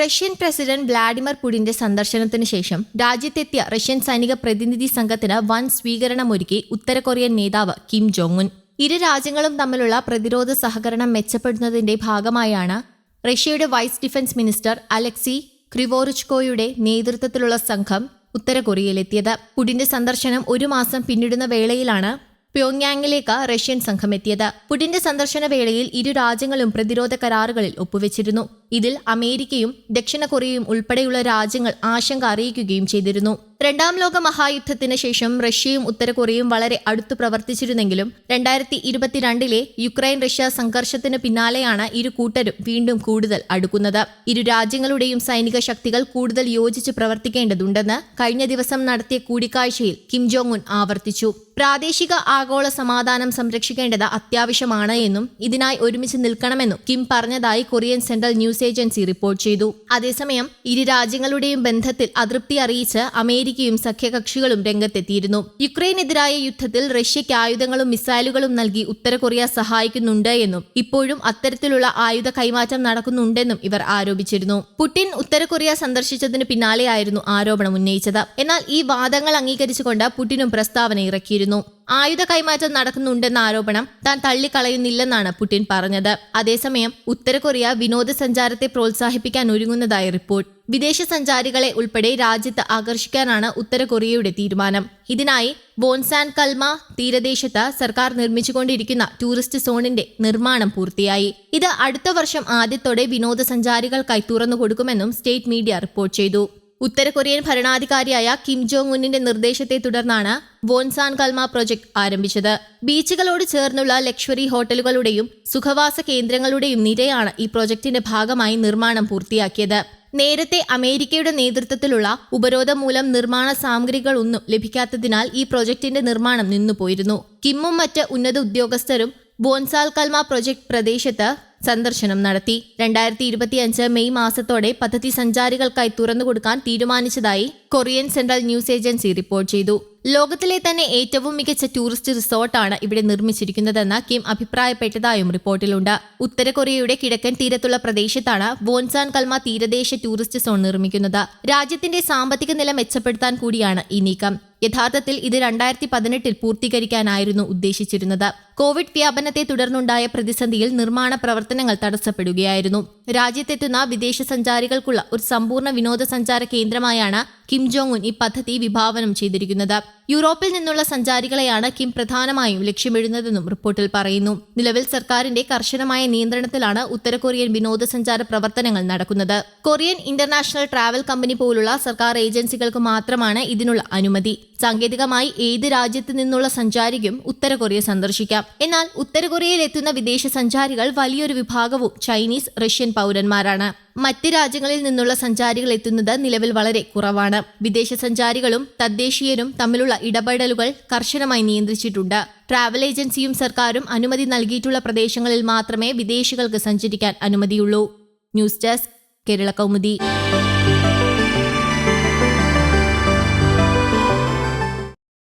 Russian president Vladimir പുടിന്റെ സന്ദർശനത്തിന് ശേഷം രാജ്യത്തെത്തിയ Russian സൈനിക പ്രതിനിധി സംഘത്തിന് വൻ സ്വീകരണമൊരുക്കി ഉത്തര കൊറിയൻ നേതാവ് കിം ജോങ് ഉൻ ഇരു രാജ്യങ്ങളും തമ്മിലുള്ള പ്രതിരോധ സഹകരണം മെച്ചപ്പെടുന്നതിന്റെ ഭാഗമായാണ് റഷ്യയുടെ വൈസ് ഡിഫൻസ് മിനിസ്റ്റർ അലക്സി ക്രിവോറിച്കോയുടെ നേതൃത്വത്തിലുള്ള സംഘം ഉത്തര കൊറിയയിലെത്തിയത്. പുടിന്റെ സന്ദർശനം ഒരു മാസം പിന്നിടുന്ന വേളയിലാണ് പ്യോങ്യാങ്ങിലേക്ക് റഷ്യൻ സംഘം എത്തിയത് പുടിന്റെ സന്ദർശന വേളയിൽ ഇരു രാജ്യങ്ങളും പ്രതിരോധ കരാറുകളിൽ ഒപ്പുവെച്ചിരുന്നു. ഇതിൽ അമേരിക്കയും ദക്ഷിണ കൊറിയയും ഉൾപ്പെടെയുള്ള രാജ്യങ്ങൾ ആശങ്ക അറിയിക്കുകയും ചെയ്തിരുന്നു. രണ്ടാം ലോക മഹായുദ്ധത്തിന് ശേഷം റഷ്യയും ഉത്തര കൊറിയയും വളരെ അടുത്തു പ്രവർത്തിച്ചിരുന്നെങ്കിലും രണ്ടായിരത്തി ഇരുപത്തിരണ്ടിലെ യുക്രൈൻ റഷ്യ സംഘർഷത്തിന് പിന്നാലെയാണ് ഇരു കൂട്ടരും വീണ്ടും കൂടുതൽ അടുക്കുന്നത്. ഇരു രാജ്യങ്ങളുടെയും സൈനിക ശക്തികൾ കൂടുതൽ യോജിച്ച് പ്രവർത്തിക്കേണ്ടതുണ്ടെന്ന് കഴിഞ്ഞ ദിവസം നടത്തിയ കൂടിക്കാഴ്ചയിൽ കിം ജോങ് ഉൻ ആവർത്തിച്ചു. പ്രാദേശിക ആഗോള സമാധാനം സംരക്ഷിക്കേണ്ടത് അത്യാവശ്യമാണ് എന്നും ഇതിനായി ഒരുമിച്ച് നിൽക്കണമെന്നും കിം പറഞ്ഞതായി Korean Central News Agency report ചെയ്തു. അതേസമയം ഇരു രാജ്യങ്ങളുടെയും ബന്ധത്തിൽ അതൃപ്തി അറിയിച്ച് അമേരിക്കയും സഖ്യകക്ഷികളും രംഗത്തെത്തിയിരുന്നു. യുക്രൈനെതിരായ യുദ്ധത്തിൽ റഷ്യയ്ക്ക് ആയുധങ്ങളും മിസൈലുകളും നൽകി ഉത്തര കൊറിയ സഹായിക്കുന്നുണ്ട് എന്നും ഇപ്പോഴും അത്തരത്തിലുള്ള ആയുധ കൈമാറ്റം നടക്കുന്നുണ്ടെന്നും ഇവർ ആരോപിച്ചിരുന്നു. പുടിൻ ഉത്തര കൊറിയ സന്ദർശിച്ചതിന് പിന്നാലെയായിരുന്നു ആരോപണം ഉന്നയിച്ചത്. എന്നാൽ ഈ വാദങ്ങൾ അംഗീകരിച്ചുകൊണ്ട് പുടിനും പ്രസ്താവന ഇറക്കിയിരുന്നു. ആയുധ കൈമാറ്റം നടക്കുന്നുണ്ടെന്ന ആരോപണം താൻ തള്ളിക്കളയുന്നില്ലെന്നാണ് പുടിൻ പറഞ്ഞത്. അതേസമയം ഉത്തര കൊറിയ വിനോദസഞ്ചാരത്തെ പ്രോത്സാഹിപ്പിക്കാൻ ഒരുങ്ങുന്നതായി റിപ്പോർട്ട്. വിദേശ സഞ്ചാരികളെ ഉൾപ്പെടെ രാജ്യത്ത് ആകർഷിക്കാനാണ് ഉത്തര കൊറിയയുടെ തീരുമാനം. ഇതിനായി ബോൺസാൻ കൽമ തീരദേശത്ത് സർക്കാർ നിർമ്മിച്ചുകൊണ്ടിരിക്കുന്ന ടൂറിസ്റ്റ് സോണിന്റെ നിർമ്മാണം പൂർത്തിയായി. ഇത് അടുത്ത വർഷം ആദ്യത്തോടെ വിനോദസഞ്ചാരികൾക്കായി തുറന്നു കൊടുക്കുമെന്നും സ്റ്റേറ്റ് മീഡിയ റിപ്പോർട്ട് ചെയ്തു. ഉത്തര കൊറിയൻ ഭരണാധികാരിയായ കിം ജോങ് ഉന്നിന്റെ നിർദ്ദേശത്തെ തുടർന്നാണ് വോൺസാൻ കൽമ പ്രൊജക്ട് ആരംഭിച്ചത്. ബീച്ചുകളോട് ചേർന്നുള്ള ലക്ഷറി ഹോട്ടലുകളുടെയും സുഖവാസ കേന്ദ്രങ്ങളുടെയും നിരയാണ് ഈ പ്രൊജക്ടിന്റെ ഭാഗമായി നിർമ്മാണം പൂർത്തിയാക്കിയത്. നേരത്തെ അമേരിക്കയുടെ നേതൃത്വത്തിലുള്ള ഉപരോധം മൂലം നിർമ്മാണ സാമഗ്രികളൊന്നും ലഭിക്കാത്തതിനാൽ ഈ പ്രൊജക്ടിന്റെ നിർമ്മാണം നിന്നുപോയിരുന്നു. കിമ്മും മറ്റ് ഉന്നത ഉദ്യോഗസ്ഥരും ബോൻസാൽ കൽമ പ്രൊജക്ട് പ്രദേശത്ത് സന്ദർശനം നടത്തി. രണ്ടായിരത്തി ഇരുപത്തിയഞ്ച് മെയ് മാസത്തോടെ പദ്ധതി സഞ്ചാരികൾക്കായി തുറന്നുകൊടുക്കാൻ തീരുമാനിച്ചതായി Korean Central News Agency report ചെയ്തു. ലോകത്തിലെ തന്നെ ഏറ്റവും മികച്ച ടൂറിസ്റ്റ് റിസോർട്ടാണ് ഇവിടെ നിർമ്മിച്ചിരിക്കുന്നതെന്ന് കിം അഭിപ്രായപ്പെട്ടതായും റിപ്പോർട്ടിലുണ്ട്. ഉത്തര കൊറിയയുടെ കിഴക്കൻ തീരത്തുള്ള പ്രദേശത്താണ് ബോൻസാൻ കൽമ തീരദേശ ടൂറിസ്റ്റ് സോൺ നിർമ്മിക്കുന്നത്. രാജ്യത്തിന്റെ സാമ്പത്തിക നില മെച്ചപ്പെടുത്താൻ കൂടിയാണ് ഈ നീക്കം. യഥാർത്ഥത്തിൽ ഇത് രണ്ടായിരത്തി പതിനെട്ടിൽ പൂർത്തീകരിക്കാനായിരുന്നു ഉദ്ദേശിച്ചിരുന്നത്. കോവിഡ് വ്യാപനത്തെ തുടർന്നുണ്ടായ പ്രതിസന്ധിയിൽ നിർമ്മാണ പ്രവർത്തനങ്ങൾ തടസ്സപ്പെടുകയായിരുന്നു. രാജ്യത്തെത്തുന്ന വിദേശ സഞ്ചാരികൾക്കുള്ള ഒരു സമ്പൂർണ വിനോദസഞ്ചാര കേന്ദ്രമായാണ് കിം ജോങ് ഉൻ ഈ പദ്ധതി വിഭാവനം ചെയ്തിരിക്കുന്നത്. യൂറോപ്പിൽ നിന്നുള്ള സഞ്ചാരികളെയാണ് കിം പ്രധാനമായും ലക്ഷ്യമിടുന്നതെന്നും റിപ്പോർട്ടിൽ പറയുന്നു. നിലവിൽ സർക്കാരിന്റെ കർശനമായ നിയന്ത്രണത്തിലാണ് ഉത്തര കൊറിയൻ വിനോദസഞ്ചാര പ്രവർത്തനങ്ങൾ നടക്കുന്നത്. കൊറിയൻ ഇന്റർനാഷണൽ ട്രാവൽ കമ്പനി പോലുള്ള സർക്കാർ ഏജൻസികൾക്ക് മാത്രമാണ് ഇതിനുള്ള അനുമതി. സാങ്കേതികമായി ഏത് രാജ്യത്ത് നിന്നുള്ള സഞ്ചാരിക്കും ഉത്തര കൊറിയ സന്ദർശിക്കാം. എന്നാൽ ഉത്തര കൊറിയയിൽ എത്തുന്ന വിദേശ സഞ്ചാരികൾ വലിയൊരു വിഭാഗവും ചൈനീസ് റഷ്യൻ പൗരന്മാരാണ്. മറ്റ് രാജ്യങ്ങളിൽ നിന്നുള്ള സഞ്ചാരികൾ എത്തുന്നത് നിലവിൽ വളരെ കുറവാണ്. വിദേശ സഞ്ചാരികളും തദ്ദേശീയരും തമ്മിലുള്ള ഇടപെടലുകൾ കർശനമായി നിയന്ത്രിച്ചിട്ടുണ്ട്. ട്രാവൽ ഏജൻസിയും സർക്കാരും അനുമതി നൽകിയിട്ടുള്ള പ്രദേശങ്ങളിൽ മാത്രമേ വിദേശികൾക്ക് സഞ്ചരിക്കാൻ അനുമതിയുള്ളൂ. News desk Kerala Kaumudi.